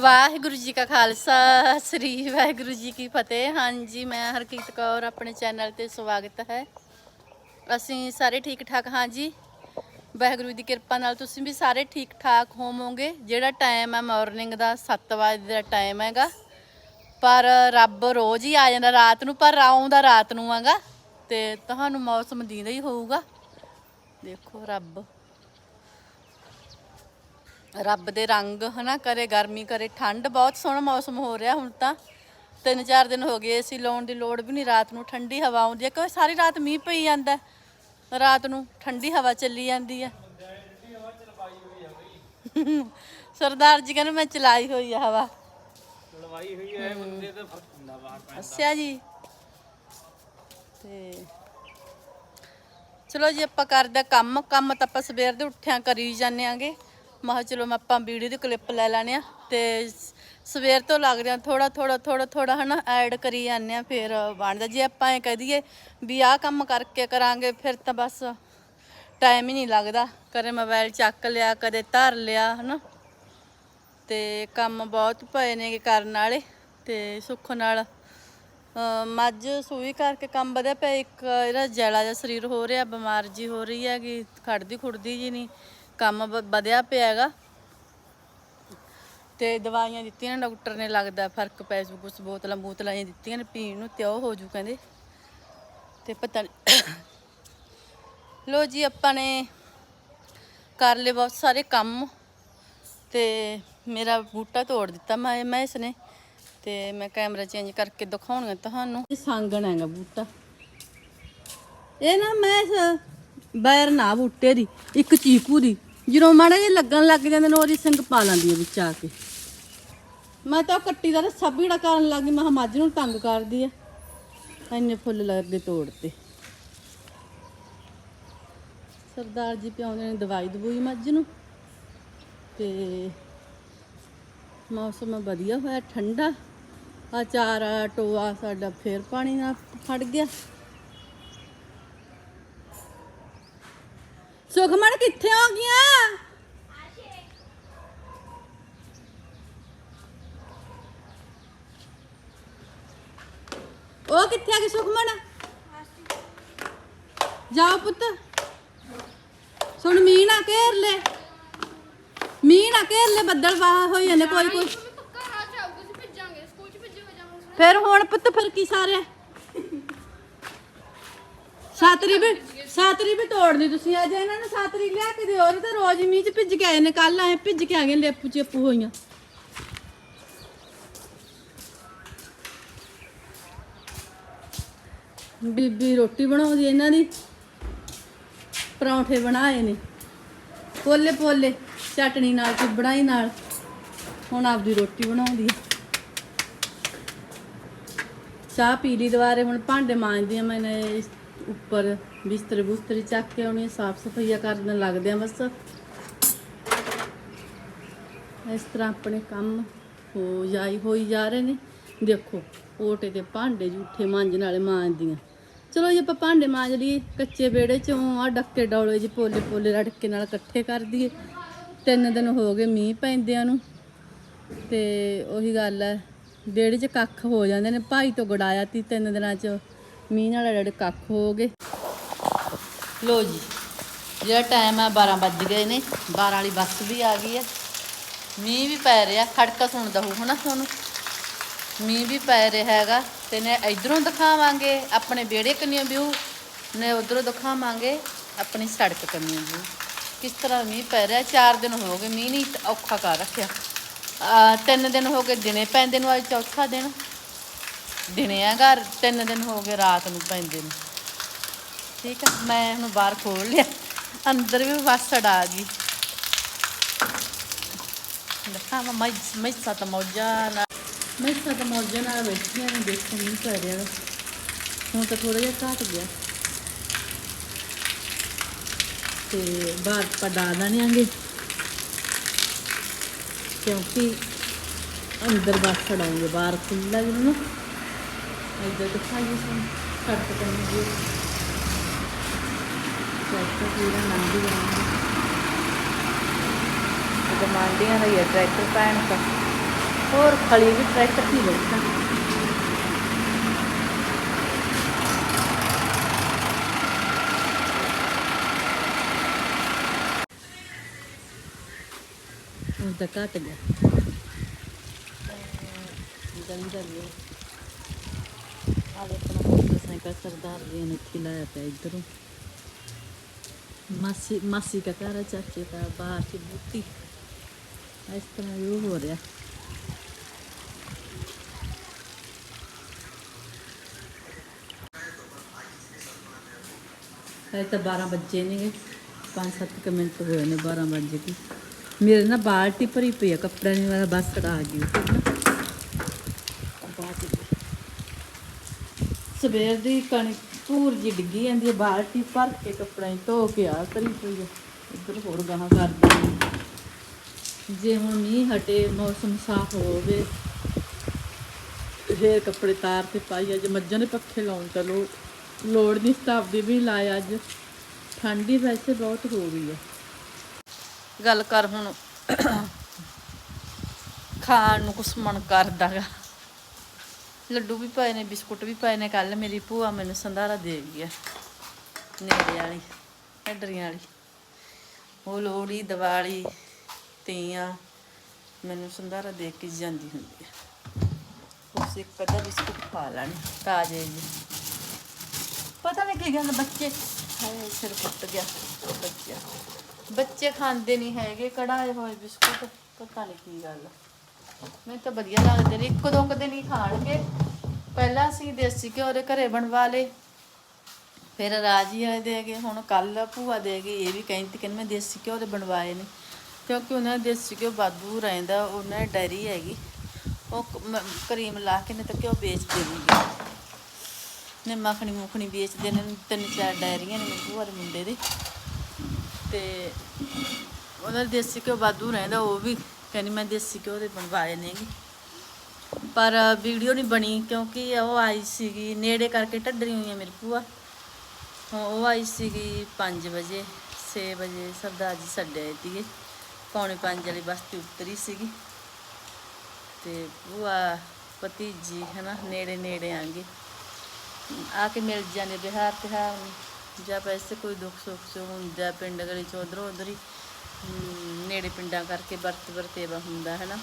ਵਾਹਿਗੁਰੂ ਜੀ ਕਾ ਖਾਲਸਾ, ਸ੍ਰੀ ਵਾਹਿਗੁਰੂ ਜੀ ਕੀ ਫਤਿਹ। ਹਾਂਜੀ, ਮੈਂ ਹਰਕੀਤ ਕੌਰ, ਆਪਣੇ ਚੈਨਲ ਤੇ ਸਵਾਗਤ ਹੈ। ਅਸੀਂ ਸਾਰੇ ਠੀਕ ਠਾਕ ਹਾਂ ਜੀ ਵਾਹਿਗੁਰੂ ਦੀ ਕਿਰਪਾ ਨਾਲ ਤੁਸੀਂ ਵੀ ਸਾਰੇ ਠੀਕ ਠਾਕ ਹੋਵੋਗੇ। ਜਿਹੜਾ ਟਾਈਮ ਹੈ ਮਾਰਨਿੰਗ ਦਾ 7 ਵਜੇ ਦਾ ਟਾਈਮ ਹੈਗਾ। ਪਰ ਰੱਬ ਰੋਜ਼ ਹੀ ਆ ਜਾਂਦਾ ਰਾਤ ਨੂੰ, ਪਰ ਆਉਂਦਾ ਰਾਤ ਨੂੰ ਆਗਾ ਤੇ ਤੁਹਾਨੂੰ ਮੌਸਮ ਦੀਂਦਾ ਹੀ ਹੋਊਗਾ। ਦੇਖੋ ਰੱਬ। ਰੱਬ ਦੇ ਰੰਗ ਹਨਾ ਕਰੇ ਗਰਮੀ ਕਰੇ ਠੰਡ ਬਹੁਤ ਸੋਹਣਾ ਮੌਸਮ ਹੋ ਰਿਹਾ ਹੁਣ ਤਾਂ। ਤਿੰਨ ਚਾਰ ਦਿਨ ਹੋ ਗਏ ਏਸੀ ਲਾਉਣ ਦੀ ਲੋੜ ਵੀ ਨਹੀਂ ਰਾਤ ਨੂੰ ਠੰਡੀ ਹਵਾ ਆਉਂਦੀ ਹੈ ਕਿਉਂਕਿ ਸਾਰੀ ਰਾਤ ਮੀਂਹ ਪਈ ਜਾਂਦਾ। ਰਾਤ ਨੂੰ ਠੰਡੀ ਹਵਾ ਚੱਲੀ ਜਾਂਦੀ ਹੈ। ਸਰਦਾਰ ਜੀ ਕਹਿੰਦੇ ਮੈਂ ਚਲਾਈ ਹੋਈ ਆ ਹਵਾ। ਲਵਾਈ ਹੋਈ ਹੈ ਬੰਦੇ ਤੇ ਫ਼ਰਕ ਹੁੰਦਾ ਬਾਹਰ ਅੱਛਾ ਜੀ। ਤੇ ਚਲੋ ਜੀ ਆਪਾਂ ਕਰਦੇ ਕੰਮ। ਕੰਮ ਤਾਂ ਆਪਾਂ ਸਵੇਰ ਦੇ ਉੱਠਿਆਂ ਕਰੀ ਜਾਂਦੇ ਆਂਗੇ। ਮੈਂ ਕਿਹਾ ਚਲੋ ਮੈਂ ਆਪਾਂ ਵੀਡੀਓ ਦੀ ਕਲਿੱਪ ਲੈ ਲੈਣੇ ਆ ਤੇ ਸਵੇਰ ਤੋਂ ਲੱਗ ਰਿਹਾ ਥੋੜਾ ਥੋੜਾ ਥੋੜਾ ਥੋੜਾ ਹਨਾ ਐਡ ਕਰੀ ਜਾਂਦੇ ਆ ਫਿਰ ਬਣਦਾ ਜੇ ਆਪਾਂ ਇਹ ਕਹਿ ਦਈਏ ਵੀ ਆਹ ਕੰਮ ਕਰਕੇ ਕਰਾਂਗੇ ਫਿਰ ਤਾਂ ਬਸ ਟਾਈਮ ਹੀ ਨਹੀਂ ਲੱਗਦਾ। ਕਦੇ ਮੋਬਾਈਲ ਚੱਕ ਲਿਆ, ਕਦੇ ਧਰ ਲਿਆ ਹਨਾ। ਤੇ ਕੰਮ ਬਹੁਤ ਪਏ ਨੇ ਕਰਨ ਵਾਲੇ ਤੇ ਸੁੱਖ ਨਾਲ ਮੱਝ ਸੂਈ ਕਰਕੇ ਕੰਮ ਵਧਿਆ ਪਿਆ। ਇੱਕ ਇਹਦਾ ਜੈਲਾ ਜਿਹਾ ਸਰੀਰ ਹੋ ਰਿਹਾ, ਬਿਮਾਰ ਜੀ ਹੋ ਰਹੀ ਹੈਗੀ, ਖੜਦੀ ਖੁੜਦੀ ਜੀ ਨਹੀਂ। ਕੰਮ ਵ- ਵਧਿਆ ਪਿਆ ਹੈਗਾ ਤੇ ਦਵਾਈਆਂ ਦਿੱਤੀਆਂ ਨੇ, ਡਾਕਟਰ ਨੇ, ਲੱਗਦਾ ਫ਼ਰਕ ਪੈ ਜੂ ਕੁਛ, ਬੋਤਲਾਂ ਬੋਤਲਾਂ ਜਿਹੀਆਂ ਦਿੱਤੀਆਂ ਨੇ, ਪੀਣ ਨੂੰ ਤੇ ਉਹ ਹੋ ਜੂ ਕਹਿੰਦੇ। ਤੇ ਪਤਾ ਨਹੀਂ ਲੋ ਜੀ ਆਪਾਂ ਨੇ ਕਰ ਲਏ ਬਹੁਤ ਸਾਰੇ ਕੰਮ। ਤੇ ਮੇਰਾ ਬੂਟਾ ਤੋੜ ਦਿੱਤਾ ਮੈਂ ਮੈਂ ਇਸਨੇ। ਤੇ ਮੈਂ ਕੈਮਰਾ ਚੇਂਜ ਕਰਕੇ ਦਿਖਾਉਣਗਾ ਤੁਹਾਨੂੰ। ਇਹ ਸੰਗਣ ਹੈਗਾ ਬੂਟਾ। ਇਹ ਨਾ ਮੈਂ ਇਸ ਬੈਰ ਨਾ ਬੂਟੇ ਦੀ, ਇੱਕ ਚੀਕੂ ਦੀ। ਜਦੋਂ ਮਾੜੇ ਜਿਹੇ ਲੱਗਣ ਲੱਗ ਜਾਂਦੇ ਨੇ ਉਹਦੀ ਸਿੰਘ ਪਾ ਲੈਂਦੀ ਹੈ ਵਿੱਚ ਆ ਕੇ। ਮੈਂ ਤਾਂ ਉਹ ਕੱਟੀ ਦਾ ਰੱਸਾ ਭੀੜਾ ਕਰਨ ਲੱਗੀ ਮੈਂ ਕਿਹਾ ਮੱਝ ਨੂੰ ਤੰਗ ਕਰਦੀ ਆ। ਇੰਨੇ ਫੁੱਲ ਲੱਗੇ ਤੋੜਤੇ ਸਰਦਾਰ ਜੀ ਪਿਆਉਂਦੇ ਨੇ ਦਵਾਈ ਦਵੂਈ ਮੱਝ ਨੂੰ। ਤੇ ਮੌਸਮ ਵਧੀਆ ਹੋਇਆ, ਠੰਡਾ। ਆ ਚਾਰਾ ਟੋਆ ਸਾਡਾ ਫੇਰ ਪਾਣੀ ਨਾਲ ਫੜ ਗਿਆ। ਸੁਖਮਨ ਕਿੱਥੇ ਹੋ ਗਿਆ ਉਹ ਕਿੱਥੇ ਆ ਗਈ ਸੁਖਮਨ? ਜਾਓ ਪੁੱਤ। ਸੁਣ ਮੀਂਹ ਨਾ ਘੇਰ ਲੈ। ਮੀਂਹ ਨਾ ਘੇਰ ਲੈ ਬੱਦਲ ਬਾਹਰ ਹੋਈ ਜਾਂਦੇ ਕੋਈ ਕੋਈ। ਪੱਕਾ ਰਾਤ ਜਾਊਗਾ ਅਸੀਂ ਭੇਜਾਂਗੇ ਸਕੂਲ ਚ ਭੇਜੇ ਹੋ ਜਾਵਾਂਗੇ ਫਿਰ ਹੁਣ ਪੁੱਤ ਫਿਰ ਕੀ ਸਾਰੇ? ਸਾਤਰੀ ਵੀ ਸਾਤਰੀ ਵੀ ਤੋੜਨੀ ਤੁਸੀਂ ਅੱਜ ਇਹਨਾਂ ਨੂੰ ਸਾਤਰੀ ਲਿਆ ਕੇ ਦਿਓ ਇਹ ਤਾਂ ਰੋਜ਼ ਮੀਂਹ ਚ ਭਿੱਜ ਕੇ ਆਏ ਨੇ ਕੱਲ ਆਏ ਭਿੱਜ ਕੇ ਆ ਗਏ ਲੇਪੂ ਚੇਪੂ ਹੋਈਆਂ। ਬੀਬੀ ਰੋਟੀ ਬਣਾਉਂਦੀ ਇਹਨਾਂ ਦੀ। ਪਰੌਂਠੇ ਬਣਾਏ ਨੇ। ਪੋਲੇ ਪੋਲੇ ਚਟਣੀ ਨਾਲ ਚਿਬੜਾਈ ਨਾਲ। ਹੁਣ ਆਪਦੀ ਰੋਟੀ ਬਣਾਉਂਦੀ ਹੈ ਚਾਹ ਪੀ ਲਈ ਦੁਬਾਰੇ, ਹੁਣ ਭਾਂਡੇ ਮਾਂਜਦੀ ਆ ਮੈਂ ਇਸ ਉੱਪਰ ਬਿਸਤਰੇ ਬੁਸਤਰੇ ਚੱਕ ਕੇ ਆਉਣੀ ਸਾਫ਼ ਸਫਾਈਆ ਕਰਨ ਲੱਗਦੇ ਆ ਬਸ। ਇਸ ਤਰ੍ਹਾਂ ਆਪਣੇ ਕੰਮ ਹੋ ਜਾਈ, ਹੋਈ ਜਾ ਰਹੇ ਨੇ। ਦੇਖੋ ਓਟੇ ਦੇ ਭਾਂਡੇ ਝੂਠੇ ਮਾਂਜਣ ਵਾਲੇ ਮਾਂਜਦੀਆਂ। ਚਲੋ ਜੀ, ਆਪਾਂ ਭਾਂਡੇ ਮਾਂਜ ਲਈਏ, ਕੱਚੇ ਵਿਹੜੇ ਚੋਂ ਆ ਡੱਕੇ ਡੌਲੇ ਜੀ ਪੋਲੇ ਪੋਲੇ ਰੜਕੇ ਨਾਲ ਇਕੱਠੇ ਕਰ ਦਈਏ। ਤਿੰਨ ਦਿਨ ਹੋ ਗਏ ਮੀਂਹ ਪੈਂਦਿਆਂ ਨੂੰ, ਤੇ ਉਹੀ ਗੱਲ ਹੈ, ਵਿਹੜੇ 'ਚ ਕੱਖ ਹੋ ਜਾਂਦੇ ਨੇ। ਭਾਈ ਤੋਂ ਗੜਾਇਆ ਤੀ ਤਿੰਨ ਦਿਨਾਂ 'ਚ, ਮੀਂਹ ਨਾਲ ਜਿਹੜੇ ਕੱਖ ਹੋ ਗਏ। ਲੋ ਜੀ, ਜਿਹੜਾ ਟਾਈਮ ਆ 12 ਵੱਜ ਗਏ ਨੇ 12 ਵਾਲੀ ਬੱਸ ਵੀ ਆ ਗਈ ਹੈ ਮੀਂਹ ਵੀ ਪੈ ਰਿਹਾ, ਖੜਕਾ ਸੁਣਦਾ ਹੋਊ ਹਨਾ ਤੁਹਾਨੂੰ? ਮੀਂਹ ਵੀ ਪੈ ਰਿਹਾ ਹੈਗਾ। ਤੇ ਨੇ ਇਧਰੋਂ ਦਿਖਾਵਾਂਗੇ, ਆਪਣੇ ਵਿਹੜੇ ਕੰਨੀਓ ਵਿਊ, ਨੇ ਉਧਰੋਂ ਦਿਖਾਵਾਂਗੇ ਆਪਣੀ ਸੜਕ ਕੰਨੀਓ ਵਿਊ। ਕਿਸ ਤਰ੍ਹਾਂ ਮੀਂਹ ਪੈ ਰਿਹਾ, ਚਾਰ ਦਿਨ ਹੋ ਗਏ ਮੀਂਹ ਨਹੀਂ, ਔਖਾ ਕਰ ਰੱਖਿਆ। ਆ ਤਿੰਨ ਦਿਨ ਹੋ ਗਏ, ਦਿਨੇ ਪੈਂਦੇ ਨੂੰ ਅੱਜ ਚੌਥਾ ਦਿਨ। ਦਿਨੇ ਹੈਗਾ ਤਿੰਨ ਦਿਨ ਹੋ ਗਏ ਰਾਤ ਨੂੰ ਪੈਂਦੇ ਨੂੰ। ਠੀਕ ਹੈ ਮੈਂ ਹੁਣ ਬਾਹਰ ਖੋਲ ਲਿਆ, ਅੰਦਰ ਵੀ ਬੱਸ ਅੜਾ ਗਈ। ਦਿਖਾਵਾਂ ਮੈਂ ਮੈਂ ਸਤ ਮੌਜਾ ਨਾਲ ਮੈਂ ਸਤ ਮੌਜਾ ਨਾਲ ਬੈਠੀਆਂ ਨੇ, ਦੇਖੋ ਨਹੀਂ ਪੈ ਰਿਹਾ ਹੁਣ ਤਾਂ ਥੋੜਾ ਜਿਹਾ ਘਟ ਗਿਆ। ਤੇ ਬਾਹਰ ਪਡਾ ਦਾਂਗੇ ਕਿਉਂਕਿ ਅੰਦਰ ਬੱਸ ਅੜਾਉਂਗੇ ਬਾਹਰ ਖੁੱਲਾ ਜਿਹਨੂੰ ਨਾ। ਇੱਧਰ ਦਿਖਾਈਏ ਸਾਨੂੰ ਸੜਕ ਕੰਨੀ ਟਰੈਕਟਰ ਪੂਰਾ ਲੰਘ ਜਾਣਾ। ਗਮਾਂਡੀਆਂ ਦਾ ਹੀ ਟਰੈਕਟਰ ਪੈਣ ਦਾ। ਹੋਰ ਖਲੀ ਵੀ ਟਰੈਕਟਰ ਹੀ ਬੈਠਾ ਉਹ ਤਾਂ ਘਟ ਗਿਆ ਗੰਦਾ ਵੀ ਆਲੇ ਆਪਣਾ ਮੋਟਰਸਾਈਕਲ ਸਰਦਾਰ ਜੀ ਨੇ ਇੱਥੇ ਲਾਇਆ ਪਿਆ ਇੱਧਰੋਂ ਮਾਸੀ ਮਾਸੀ ਦਾ ਘਰ ਹੈ ਚਾਚੇ ਦਾ ਬਾਹਰ ਚ ਬੂਟੀ ਇਸ ਤਰ੍ਹਾਂ ਹੀ ਉਹ ਤਾਂ 12 ਵਜੇ ਨੇਗੇ 5-7 ਮਿੰਟ ਹੋਏ ਨੇ 12 ਵਜੇ ਕੀ ਮੇਰੇ ਨਾ ਬਾਲਟੀ ਭਰੀ ਪਈ ਆ, ਕੱਪੜਿਆਂ ਦੀ ਵਾਲਾ ਬੱਸ ਆ ਗਈ ਉੱਥੇ ਸਵੇਰ ਦੀ ਕਣਕ ਧੂਰ ਜੀ ਡਿੱਗੀ ਜਾਂਦੀ ਹੈ ਬਾਲਟੀ ਭਰ ਕੇ ਕੱਪੜਿਆਂ ਹੀ ਧੋ ਕੇ ਆ ਭਰੀ ਪਈ ਆ। ਇੱਧਰ ਹੋਰ ਗਾਹਾਂ ਕਰਦੀ ਜੇ ਹੁਣ ਮੀਂਹ ਹਟੇ, ਮੌਸਮ ਸਾਫ਼ ਹੋਵੇ, ਫੇਰ ਕੱਪੜੇ ਤਾਰ ਤੇ ਪਾਈ ਆ। ਜੇ ਮੱਝਾਂ ਦੇ ਪੱਖੇ ਲਾਉਣ, ਚਲੋ। ਲੋੜ ਨਹੀਂ ਸਤਾਬਦੀ ਵੀ ਲਾਇਆ ਅੱਜ। ਠੰਡੀ ਵੈਸੇ ਬਹੁਤ ਹੋ ਗਈ ਹੈ ਗੱਲ ਕਰ ਹੁਣ। ਖਾਣ ਨੂੰ ਕੁਛ ਮਨ ਕਰਦਾਗਾ। ਲੱਡੂ ਵੀ ਪਾਏ ਨੇ, ਬਿਸਕੁਟ ਵੀ ਪਾਏ ਨੇ। ਕੱਲ ਮੇਰੀ ਭੂਆ ਮੈਨੂੰ ਸੰਧਾਰਾ ਦੇ ਗਈ ਹੈ ਨੇੜੇ ਵਾਲੀ ਢੱਡਰੀਆਂ ਵਾਲੀ। ਉਹ ਲੋਹੜੀ, ਦੀਵਾਲੀ, ਤੀਆਂ, ਮੈਨੂੰ ਸੰਧਾਰਾ ਦੇ ਕੇ ਜਾਂਦੀ ਹੁੰਦੀ ਹੈ ਉਸ ਇੱਕ ਅੱਧਾ ਬਿਸਕੁਟ ਖਾ ਲੈਣ, ਤਾਜ਼ੇ ਜੀ ਪਤਾ ਨਹੀਂ ਕੀ ਗੱਲ, ਬੱਚੇ ਹਾਏ, ਸਿਰ ਫੁੱਟ ਗਿਆ ਬੱਚਾ ਬੱਚੇ ਖਾਂਦੇ ਨਹੀਂ ਹੈਗੇ ਕੜਾਏ ਹੋਏ ਬਿਸਕੁਟ, ਪਤਾ ਨਹੀਂ ਕੀ ਗੱਲ। ਆ। ਮੈਨੂੰ ਤਾਂ ਵਧੀਆ ਲੱਗਦੇ ਨੇ, ਇੱਕ ਦੋ ਕਦੇ ਨਹੀਂ ਖਾਣਗੇ। ਪਹਿਲਾਂ ਅਸੀਂ ਦੇਸੀ ਘਿਓ ਦੇ ਘਰੇ ਬਣਵਾ ਲਏ, ਫਿਰ ਰਾਜੀ ਵਾਲੇ ਦੇ ਗਏ ਹੁਣ ਕੱਲ ਭੂਆ ਦੇ ਗਈ ਇਹ ਵੀ ਕਹਿੰਦੀ ਕਿ ਮੈਂ ਦੇਸੀ ਘਿਓ ਦੇ ਬਣਵਾਏ ਨੇ। ਕਿਉਂਕਿ ਉਹਨਾਂ ਦਾ ਦੇਸੀ ਘਿਓ ਵਾਧੂ ਰਹਿੰਦਾ, ਉਹਨਾਂ ਦੀ ਡੈਰੀ ਹੈਗੀ। ਉਹ ਕਰੀਮ ਲਾ ਕੇ ਨੇ ਤਾਂ ਘਿਓ ਵੇਚ ਦੇਣਗੇ। ਨੇ ਮੱਖਣੀ ਮੁਖਣੀ ਵੇਚਦੇ ਨੇ ਤਿੰਨ ਚਾਰ ਡੈਰੀਆਂ ਨੇ ਮੇਰੇ ਭੂਆ ਦੇ ਮੁੰਡੇ ਦੇ। ਤੇ ਉਹਨਾਂ ਦਾ ਦੇਸੀ ਘਿਓ ਵਾਧੂ ਰਹਿੰਦਾ ਉਹ ਵੀ ਕਹਿੰਦੀ ਮੈਂ ਦੇਸੀ ਘਿਓ ਦੇ ਬਣਵਾਏ ਨੇਗੇ ਪਰ ਵੀਡੀਓ ਨਹੀਂ ਬਣੀ ਕਿਉਂਕਿ ਉਹ ਆਈ ਸੀਗੀ ਨੇੜੇ ਕਰਕੇ ਢੱਡਰੀ ਹੋਈਆਂ ਮੇਰੀ ਭੂਆ। ਹਾਂ, ਉਹ ਆਈ ਸੀਗੀ 5 ਵਜੇ 6 ਵਜੇ ਸਰਦਾਰ ਜੀ ਛੱਡੇ ਸੀਗੇ। ਪੌਣੇ 5 ਵਾਲੀ ਬਸਤੀ ਉਤਰੀ ਸੀਗੀ। ਤੇ ਭੂਆ ਭਤੀਜੀ ਹਨਾ ਨੇੜੇ ਨੇੜੇ ਆਂਗੇ ਆ ਕੇ ਮਿਲ ਜਾਂਦੇ ਬਿਹਾਰ ਤਿਉਹਾਰ ਨੂੰ। ਜਾਂ ਵੈਸੇ ਕੋਈ ਦੁੱਖ ਸੁੱਖ ਚ ਹੁੰਦਾ, ਪਿੰਡ ਗਲੀ ਚ ਉਧਰੋਂ ਉਧਰ ਹੀ ਨੇੜੇ ਪਿੰਡਾਂ ਕਰਕੇ ਵਰਤ ਵਰਤੇਵਾ ਹੁੰਦਾ ਹੈ ਨਾ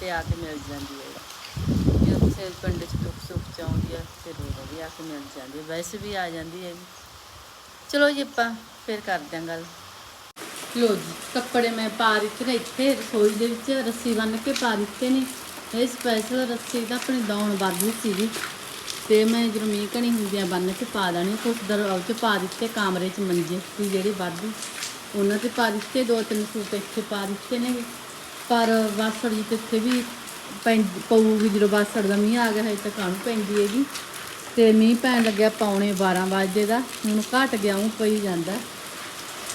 ਤੇ ਆ ਕੇ ਮਿਲ ਜਾਂਦੀ ਹੈ ਜਦੋਂ ਕਿਸੇ ਪਿੰਡ ਚ ਦੁੱਖ ਸੁੱਖ ਚ ਆਉਂਦੀ ਆ, ਫਿਰ ਉਹ ਵੀ ਆ ਕੇ ਮਿਲ ਜਾਂਦੀ ਹੈ ਵੈਸੇ ਵੀ ਆ ਜਾਂਦੀ ਹੈ ਚਲੋ ਜੀ ਆਪਾਂ ਫਿਰ ਕਰਦੇ ਹਾਂ ਗੱਲ। ਲੋ ਜੀ, ਕੱਪੜੇ ਮੈਂ ਪਾ ਦਿੱਤੇ ਨੇ ਇੱਥੇ, ਰਸੋਈ ਦੇ ਵਿੱਚ। ਰੱਸੀ ਬੰਨ ਕੇ ਪਾ ਦਿੱਤੇ ਨੇ। ਇਹ ਸਪੈਸ਼ਲ ਰੱਸੀ ਤਾਂ ਆਪਣੀ ਦੌਣ ਵਾਧੂ ਸੀਗੀ। ਤੇ ਮੈਂ ਜਦੋਂ ਮੀਂਹ ਕਣੀ ਹੁੰਦੀਆਂ ਬੰਨ ਕੇ ਪਾ ਦੇਣੀ ਕੁਛ ਦਰ 'ਚ ਪਾ ਦਿੱਤੇ ਕਮਰੇ 'ਚ ਮੰਜੇ ਸੀ ਜਿਹੜੇ ਵਾਧੂ। ਉਹਨਾਂ ਤੇ ਪਾ ਦਿੱਤੇ, ਦੋ ਤਿੰਨ ਸੂਟ ਇੱਥੇ ਪਾ ਦਿੱਤੇ ਨੇ। ਪਰ ਵਾਸੜ ਜੀ ਕਿੱਥੇ ਵੀ ਪੈਂ ਪਊਗੀ ਜਦੋਂ ਵਾਸੜ ਦਾ ਮੀਂਹ ਆ ਗਿਆ ਹੈ ਤਾਂ ਕਾਹਨੂੰ ਪੈਂਦੀ ਹੈਗੀ। ਤੇ ਮੀਂਹ ਪੈਣ ਲੱਗਿਆ ਪੌਣੇ 12 ਵਜੇ ਦਾ, ਹੁਣ ਘਟ ਗਿਆ ਉਹ ਪਈ ਜਾਂਦਾ।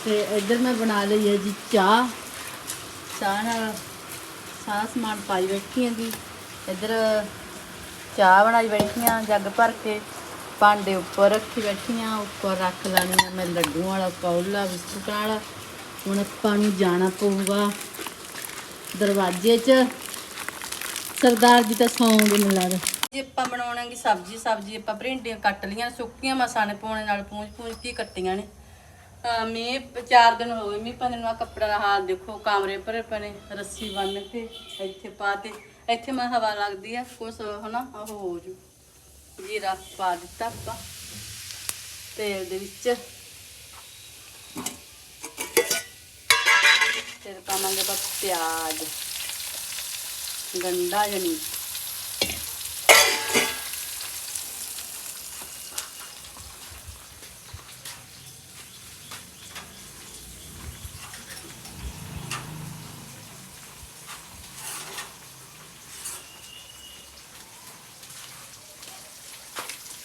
ਤੇ ਇੱਧਰ ਮੈਂ ਬਣਾ ਲਈ ਹੈ ਜੀ ਚਾਹ। ਚਾਹ ਨਾਲ ਸਾਰਾ ਸਮਾਨ ਪਾਈ ਬੈਠੀ ਹਾਂ ਜੀ ਇੱਧਰ ਚਾਹ ਬਣਾਈ ਬੈਠੀ ਹਾਂ ਜੱਗ ਭਰ ਕੇ ਭਾਂਡੇ ਉੱਪਰ ਰੱਖੀ ਬੈਠੀ ਹਾਂ ਉੱਪਰ ਰੱਖ ਲੈਣੀ ਆ ਮੈਂ ਲੱਡੂ ਵਾਲਾ, ਕੌਲਾ ਬਿਸਕੁਟ ਵਾਲਾ। ਹੁਣ ਆਪਾਂ ਨੂੰ ਜਾਣਾ ਪਊਗਾ ਦਰਵਾਜ਼ੇ 'ਚ। ਸਰਦਾਰ ਜੀ ਤਾਂ ਸੌਂਗੇ ਮੈਨੂੰ ਲੱਗਦਾ ਜੇ, ਆਪਾਂ ਬਣਾਉਣਾਂਗੇ ਸਬਜ਼ੀ ਸਬਜ਼ੀ ਆਪਾਂ ਭਰਿੰਡੀਆਂ ਕੱਟ ਲੀਆਂ ਸੁੱਕੀਆਂ ਮਸਾਲੇ ਪਾਉਣੇ ਨਾਲ, ਪੂੰਝ ਪੂੰਝ ਕੇ ਕੱਟੀਆਂ ਨੇ। ਅਹ ਮੀਂਹ ਚਾਰ ਦਿਨ ਹੋ ਗਏ, ਮੀਂਹ ਪੈਣ ਨੂੰ, ਆਹ ਕੱਪੜਾ ਦਾ ਹਾਲ ਦੇਖੋ, ਕਮਰੇ ਭਰੇ ਪਏ ਨੇ, ਰੱਸੀ ਬੰਨ ਕੇ ਇੱਥੇ ਪਾ ਤੇ। ਇੱਥੇ ਮੈਂ ਹਵਾ ਲੱਗਦੀ ਆ, ਕੁਛ ਹਨਾ, ਉਹ ਹੋ ਜੂ। ਜੀਰਾ ਪਾ ਦਿੱਤਾ ਆਪਾਂ ਤੇਲ ਦੇ ਵਿੱਚ ਫਿਰ ਪਾਵਾਂਗੇ ਆਪਾਂ ਪਿਆਜ਼ ਗੰਡਾ ਜਣੀ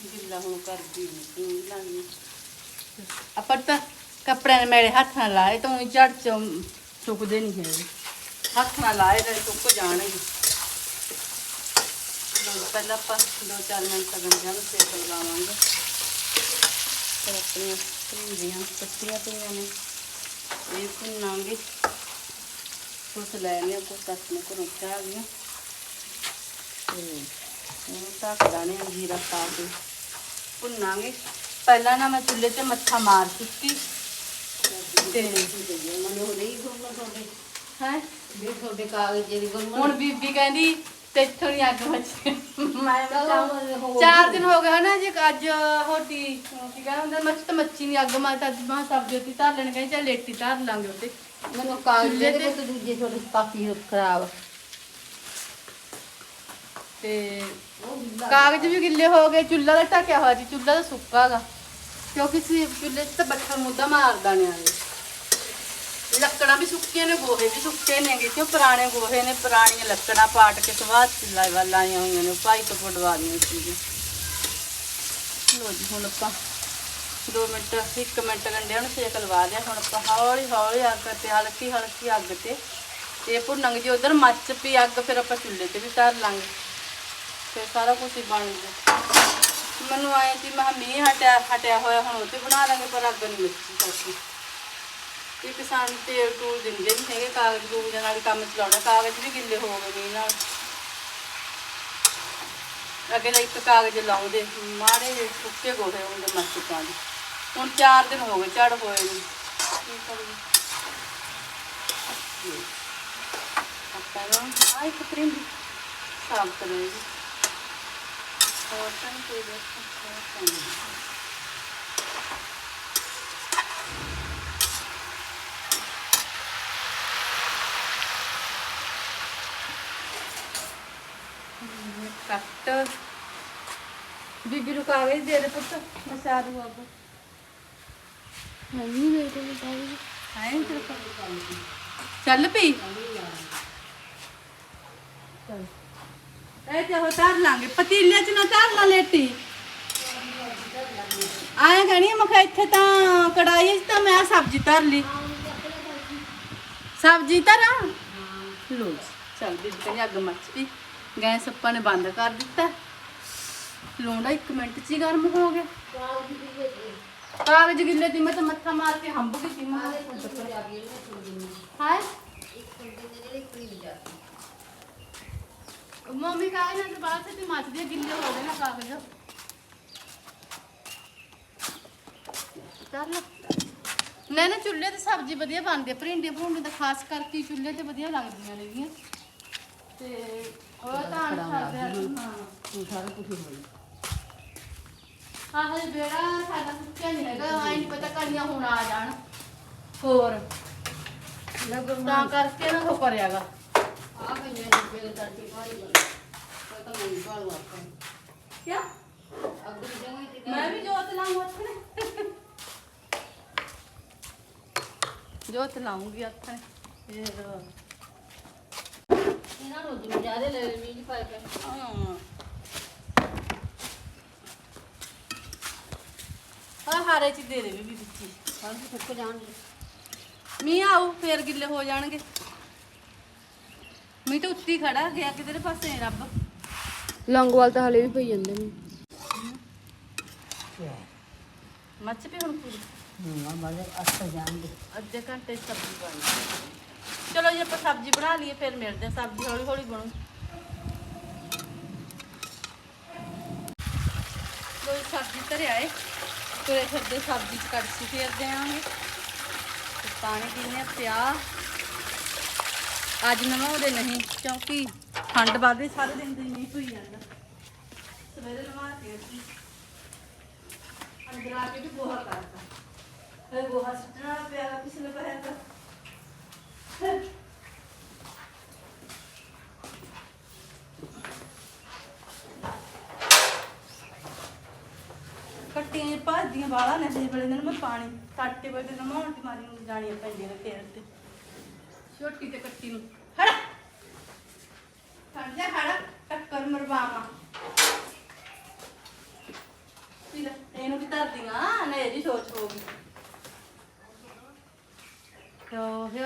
ਗਿੱਲਾ ਹੁਣ ਕਰਦੀ ਨਹੀਂ ਲਾਂਗੀ ਆਪਾਂ ਤਾਂ ਕੱਪੜਿਆਂ ਨੇ ਮੇਰੇ ਹੱਥ ਨਾਲ ਲਾਏ ਤਾਂ ਉਹ ਝੜ ਚ ਸੁੱਕਦੇ ਨਹੀਂ ਹੈਗੇ। ਹੱਥ ਨਾਲ ਲਾਏ ਤਾਂ ਸੁੱਕ ਜਾਣਗੇ। ਲੋ ਪਹਿਲਾਂ ਆਪਾਂ ਦੋ ਚਾਰ ਮਿੰਟ ਤੱਕ ਗੰਜਾਂ ਨੂੰ ਸੇਕ ਲਗਾਵਾਂਗੇ ਫਿਰ ਆਪਣੀਆਂ ਭਿੰਡੀਆਂ, ਪੱਤੀਆਂ ਪਈਆਂ ਨੇ। ਇਹ ਭੁੰਨਾਂਗੇ। ਕੁਛ ਲੈ ਲਿਆ ਕੁਛ ਆਪਣੇ ਘਰੋਂ ਚਾਹ ਗਈਆਂ ਤੇ ਇਹਨੂੰ ਢੱਕ ਦਾਣੇ ਜੀਰਾ ਪਾ ਕੇ। ਭੁੰਨਾਂਗੇ। ਪਹਿਲਾਂ ਨਾ ਮੈਂ ਚੁੱਲ੍ਹੇ ਤੇ ਮੱਥਾ ਮਾਰ ਚੁੱਕੀ। ਤੇ ਹੈ? ਹੁਣ ਬੀਬੀ ਕਹਿੰਦੀ ਤੇਥੋਂ ਨਹੀਂ ਅੱਗ ਮੱਚੀ ਮੈਂ ਚਾਰ। ਦਿਨ ਹੋ ਗਏ ਹਨਾ ਜੇ ਅੱਜ ਹੋਟੀ ਕੀ ਕਹਿੰਦਾ ਹੁੰਦਾ ਮੱਚ ਤਾਂ ਮੱਚੀ ਨਹੀਂ ਅੱਗ ਮੈਂ ਤਾਂ ਅੱਜ ਮਾਂ ਸਬਜ਼ੀ ਉੱਤੇ ਧਰ ਲੈਣ ਕਹਿੰਦੀ ਚੱਲ ਲੇਟੀ ਧਰ ਲਾਂਗੇ ਉੱਤੇ। ਮੈਨੂੰ ਕਾਗਜ਼ ਦੇ ਦੂਜੇ ਤੁਹਾਡੇ ਕਾਪੀ ਖਰਾਬ। ਤੇ ਕਾਗਜ਼ ਵੀ ਗਿੱਲੇ ਹੋ ਗਏ ਚੁੱਲ੍ਹਾ ਤਾਂ ਢੱਕਿਆ ਹੋਇਆ ਸੀ ਚੁੱਲ੍ਹਾ ਤਾਂ ਸੁੱਕਾ ਗਾ। ਕਿਉਂਕਿ ਸੀ ਚੁੱਲ੍ਹੇ 'ਚ ਤਾਂ ਬੱਠਲ ਮੁੱਦਾ ਮਾਰਦਾ ਨੇ ਆਲੇ ਲੱਕੜਾਂ ਵੀ ਸੁੱਕੀਆਂ ਨੇ ਗੋਹੇ ਵੀ ਸੁੱਕੇ ਨੇਗੇ ਕਿਉਂ ਪੁਰਾਣੇ ਗੋਹੇ ਨੇ? ਪੁਰਾਣੀਆਂ ਲੱਕੜਾਂ ਪਾਟ ਕੇ ਸਵਾਦ ਚੁੱਲ੍ਹਾ ਵੱਲ ਆਈਆਂ ਹੋਈਆਂ ਨੇ ਭਾਈ ਤੋਂ ਪੜਵਾ ਦੀਆਂ ਸੀ ਲੋ ਜੀ ਹੁਣ ਆਪਾਂ 2 ਮਿੰਟ 1 ਮਿੰਟ ਗੰਡਿਆਂ ਨੂੰ ਸੇਕ ਲਵਾ ਲਿਆ। ਹੁਣ ਆਪਾਂ ਹੌਲੀ ਹੌਲੀ ਅੱਗ ਤੇ ਹਲਕੀ ਹਲਕੀ ਅੱਗ ਤੇ ਤੇ ਭੁੰਨਾਂਗੇ ਜੇ ਉਧਰ ਮੱਚ ਪਈ ਅੱਗ ਫਿਰ ਆਪਾਂ ਚੁੱਲ੍ਹੇ ਤੇ ਵੀ ਧਰ ਲਾਂਗੇ। ਫਿਰ ਸਾਰਾ ਕੁਝ ਹੀ ਬਣ ਗਿਆ। ਮੈਨੂੰ ਆਏ ਸੀ, ਮੈਂ ਕਿਹਾ ਮੀਂਹ ਹਟਿਆ ਹਟਿਆ ਹੋਇਆ ਹੁਣ ਉਹ ਬਣਾ ਲਾਂਗੇ, ਪਰ ਅੱਗ ਨਹੀਂ ਮੱਚੀ ਸਾਡੀ ਇਹ ਕਿਸਾਨ ਤੇਲ ਤੂਲ ਦਿੰਦੇ ਨਹੀਂ ਹੈਗੇ, ਕਾਗਜ਼ ਕੂਗਜ਼ਾਂ ਨਾਲ ਕੰਮ ਚਲਾਉਣਾ ਕਾਗਜ਼ ਵੀ ਗਿੱਲੇ ਹੋ ਗਏ ਮੀਂਹ ਨਾਲ। ਅੱਗੇ ਤਾਂ ਇੱਕ ਕਾਗਜ਼ ਲਾਉਂਦੇ, ਮਾੜੇ ਜਿਹੇ ਸੁੱਕੇ ਗੋਹੇ ਹੁੰਦੇ ਮੱਚ ਪਾਉਂਦੇ ਹੁਣ 4 ਦਿਨ ਹੋ ਗਏ ਝੜ ਹੋਏ ਨੂੰ। ਕੀ ਕਰੀਏ? ਆਪਾਂ ਨੂੰ, ਆਹ ਇੱਕ ਸਾਫ਼ ਕਰਾਂਗੇ ਹੋਰ ਤਾਂ ਨਹੀਂ ਕੋਈ ਦੇਖੋ ਕੱਟ ਬੀਬੀ ਨੂੰ ਕਾਗਜ਼ ਦੇ ਦੇ ਪੁੱਤ ਮੈਂ ਸਾਰ ਦੂੰ ਆਪ ਹਾਂਜੀ ਇਹ ਤੇ ਹੋ ਤਾਰ ਲਾਂਗੇ। ਪਤੀਲੇ ਚ ਨਾ ਤਾਰ ਲਾ ਲੇਟੀ। ਆਏ ਕਹਣੀ ਮੈਂ ਇੱਥੇ ਤਾਂ ਕੜਾਈ 'ਚ ਤਾਂ ਮੈਂ ਸਬਜ਼ੀ ਧਰ ਲਈ। ਸਬਜ਼ੀ ਧਰਾਂ? ਲੋ ਜੀ, ਚੱਲ ਬੀਬੀ ਕਹਿੰਦੀ ਅੱਗ ਮੱਚ ਪਈ ਗੈਸ ਆਪਾਂ ਨੇ ਬੰਦ ਕਰ ਦਿੱਤਾ। ਲੂਣਾ 1 ਮਿੰਟ ਚ ਹੀ ਗਰਮ ਹੋ ਗਿਆ। ਕਾਗਜ਼ ਗਿੱਲੇ ਦੀ ਮੈਂ ਤਾਂ ਮੱਥਾ ਮਾਰ ਕੇ ਹੰਬ ਗਈ ਸੀ। ਮਾਂ ਹਾਏ ਮੰਮੀ ਕਾਗਜ਼ਾਂ ਦੇ ਬਾਅਦ ਤੇ ਮੱਚਦੇ ਗਿੱਲੇ ਹੋ ਗਏ ਨਾ ਕਾਗਜ਼। ਚੱਲ। ਨਾ ਨਾ ਚੁੱਲ੍ਹੇ ਤੇ ਸਬਜ਼ੀ ਵਧੀਆ ਬਣਦੀ ਹੈ ਭਰਿੰਡੀਆਂ ਭਰੂੰਡੀਆਂ ਤਾਂ ਖਾਸ ਕਰਕੇ ਚੁੱਲ੍ਹੇ ਤੇ ਵਧੀਆ ਲੱਗਦੀਆਂ ਨੇਗੀਆਂ। ਤੇ ਉਹ ਤਾਂ ਹਾਂ। ਤੂੰ ਸਾਰਾ ਕੁਝ ਹੋਈ ਆਹ ਹਜੇ ਬੇੜਾ ਸਾਡਾ ਸੁੱਕਿਆ ਨਹੀਂ ਹੈਗਾ ਆਈ ਨਹੀਂ ਪਤਾ ਕਣੀਆਂ ਹੁਣ ਆ ਜਾਣ। ਹੋਰ? ਤਾਂ ਕਰਕੇ ਨਾ ਹੋ ਕਰਿਆਗਾ ਆ ਗਏ ਨੇ ਬੇਲ ਕਰਕੇ ਪਾਣੀ ਬਣ ਵਾਪਸ ਅੱਗ ਦੀ ਤੇ ਮੈਂ ਇਹਨਾਂ ਨੂੰ ਜਿਵੇਂ ਜ਼ਿਆਦਾ ਲੈ ਲੈ ਮੀਂਹ ਪਾਏ ਪਏ ਹਾਂ। ਆ ਹਾਰੇ ਚ ਦੇ ਦੇ ਵੀ ਵਿੱਚੀ ਕੱਲ ਨੂੰ ਸੁੱਕ ਜਾਣਗੇ। ਮੀਂਹ ਆਊ ਫੇਰ ਗਿੱਲੇ ਹੋ ਜਾਣਗੇ। ਮੀਂਹ ਤਾਂ ਉੱਤੀ ਖੜਾ ਗਿਆ ਕਿਧਰੇ ਪਾਸੇ ਰੱਬ। ਲੌਂਗੋਵਾਲ ਤਾਂ ਹਲੇ ਵੀ ਪਈ ਜਾਂਦੇ ਨੇ। ਮੱਚ ਪਈ ਹੁਣ ਪੂਰੀ? ਨਾ ਬਾਲੇ ਅੱਛਾ ਜਾਣਗੇ ਅੱਧੇ ਘੰਟੇ 'ਚ ਸਬਜ਼ੀ ਬਣ ਚਲੋ ਜੀ ਆਪਾਂ ਸਬਜ਼ੀ ਬਣਾ ਲਈਏ ਫਿਰ ਮਿਲਦੇ ਹਾਂ। ਸਬਜ਼ੀ ਹੌਲੀ ਹੌਲੀ ਬਣੂ। ਕੋਈ ਸਬਜ਼ੀ ਧਰਿਆ ਏ ਤੁਰੇ ਫਿਰਦੇ ਸਬਜ਼ੀ ਚ ਕੜਛੀ ਫੇਰਦੇ ਆਂਗੇ ਤੇ ਪਾਣੀ ਪੀਨੇ ਪਿਆ ਅੱਜ ਨਵਾਉਂਦੇ ਨਹੀਂ, ਕਿਉਂਕਿ ਠੰਡ ਵੱਧਦੀ ਸਾਰੇ ਦਿਨ ਦੀ ਨਹੀਂ ਹੋਈ ਜਾਂਦਾ। ਸਵੇਰੇ ਨਵਾ ਕੇ ਅਸੀਂ ਅੰਦਰ ਆ ਕੇ ਵੀ ਗੋਹਾ ਕਰਦਾ ਫਿਰ ਗੋਹਾ ਸੁੱਟਣਾ ਪਿਆ ਪਿਛਲੇ ਪਹਿਰ ਦਾ। ਕੱਟੀਆਂ ਭਾਜੀਆਂ ਵਾਲਾ ਨੇ ਦੇ ਵੇਲੇ ਦਿਨ ਮੈਂ ਪਾਣੀ ਕੱਟੇ ਵੇ ਤੇ ਨਮਾਉਣ ਤੇ ਮਾਰੀ ਨੂੰ ਜਾਣੀਆਂ ਪੈਂਦੀਆਂ ਨੇ ਫੇਰ ਤੇ। ਛੋਟੀ ਤੇ ਕੱਟੀ ਨੂੰ। ਹੜਾ ਜਾ ਹੜਾ ਟੱਕਰ ਮਰਵਾਵਾ। ਇਹਨੂੰ ਵੀ ਧਰਦੀਆਂ ਨੇ ਜੀ ਸੋਚ ਹੋ ਗਈ। ਤੋ ਹੈ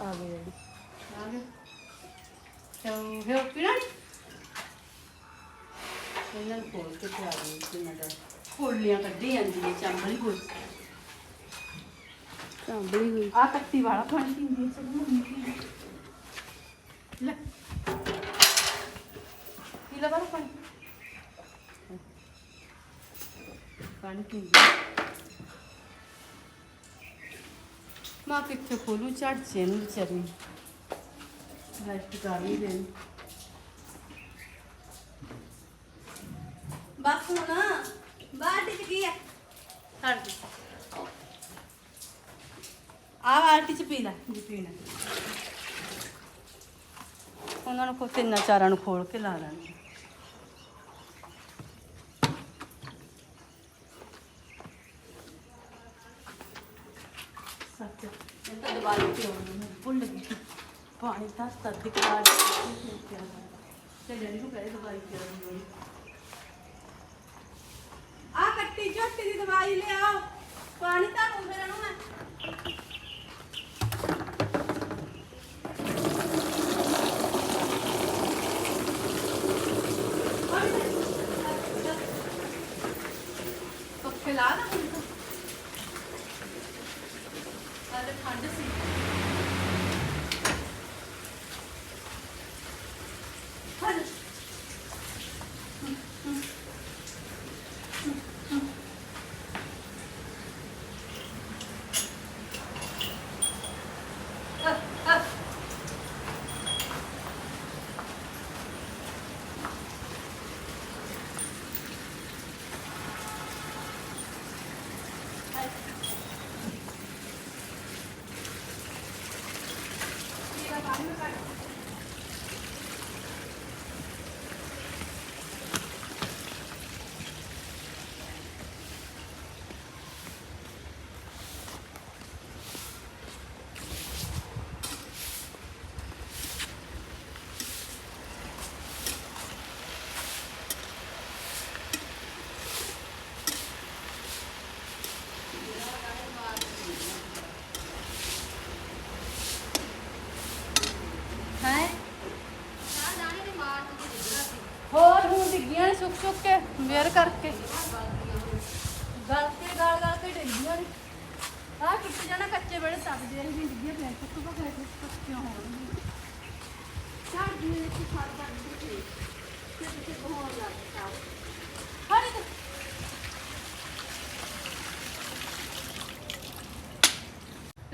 ਆ ਜੀ ਆ ਗਏ ਤੋ ਹੈ ਪੀਣਾ? ਇਹਨਾਂ ਨੂੰ ਖੋਲ ਕੇ ਪਿਆ ਦੇ ਕਿ ਮੈਂ ਤਾਂ ਕੱਢੀ ਜਾਂਦੀ ਹੈ ਚੰਬਲੀ ਹੋਈ ਸਾਂਭਲੀ ਹੋਈ। ਆ ਤੱਤੀ ਵਾਲਾ ਪਾਣੀ ਪੀਂਦੀ ਹੈ ਚਲੋ ਮੰਮੀ ਲੈ। ਪੀ ਲੈ ਵਾਲਾ ਪਾਣੀ। ਪਾਣੀ ਪੀਂਦੀ। ਮਾਂ ਕਿੱਥੇ ਖੋਲੂ? ਝੜਚੇ ਨੂੰ ਵਿਚਾਰੀ। ਰੈਸਟ ਕਰ ਹੀ ਲੈਣ। ਬਸ ਹੁਣ ਬਾਹਰ ਡਿੱਗ ਗਈ ਆ। ਛੱਡ ਦੇ। ਆ ਬਾਲਟੀ ਚ ਪੀ ਲੈ। ਜੀ ਪੀਣਾ ਉਹਨਾਂ ਨੂੰ ਤਿੰਨਾਂ ਚਾਰਾਂ ਨੂੰ ਖੋਲ ਕੇ ਲਾ ਦਾਂਗੇ ਸੱਚ ਇਹ ਤਾਂ ਦਵਾਈ ਪਿਉਣ ਨੂੰ ਭੁੱਲ ਗਈ। ਪਾਣੀ ਤਾਂ ਤੱਕ ਕਰਾ ਤੇ ਡੈਡੀ ਨੂੰ ਕਹੇ ਦਵਾਈ ਨੂੰ ਆ ਕੱਟੀ ਝੋਟੀ ਦੀ ਦਵਾਈ ਲਿਆਓ। ਪਾਣੀ ਤਾਂ ਹੁਣ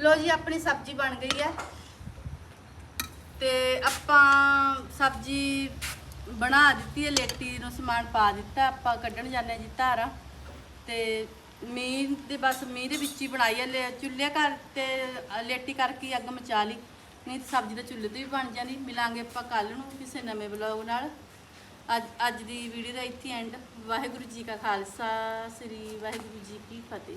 ਲੋ ਜੀ, ਆਪਣੀ ਸਬਜ਼ੀ ਬਣ ਗਈ ਹੈ। ਤੇ ਆਪਾਂ ਸਬਜ਼ੀ ਬਣਾ ਦਿੱਤੀ ਹੈ, ਲੇਟੀ ਨੂੰ ਸਮਾਨ ਪਾ ਦਿੱਤਾ, ਆਪਾਂ ਕੱਢਣ ਜਾਂਦੇ ਹਾਂ ਜੀ ਧਾਰਾ। ਤੇ ਮੀਂਹ ਦੇ ਬਸ ਮੀਂਹ ਦੇ ਵਿੱਚ ਹੀ ਬਣਾਈ ਹੈ, ਲੈ- ਚੁੱਲ੍ਹੇ ਘਰ ਤੇ ਲੇਟੀ ਕਰਕੇ ਅੱਗ ਮਚਾ ਲਈ। ਨਹੀਂ ਤਾਂ ਸਬਜ਼ੀ ਤਾਂ ਚੁੱਲ੍ਹੇ ਤੇ ਵੀ ਬਣ ਜਾਂਦੀ, ਮਿਲਾਂਗੇ ਆਪਾਂ ਕੱਲ ਨੂੰ ਕਿਸੇ ਨਵੇਂ ਬਲੌਗ ਨਾਲ। ਅੱਜ ਅੱਜ ਦੀ ਵੀਡੀਓ ਦਾ ਇੱਥੇ ਐਂਡ ਵਾਹਿਗੁਰੂ ਜੀ ਕਾ ਖਾਲਸਾ, ਸ੍ਰੀ ਵਾਹਿਗੁਰੂ ਜੀ ਕੀ ਫਤਿਹ।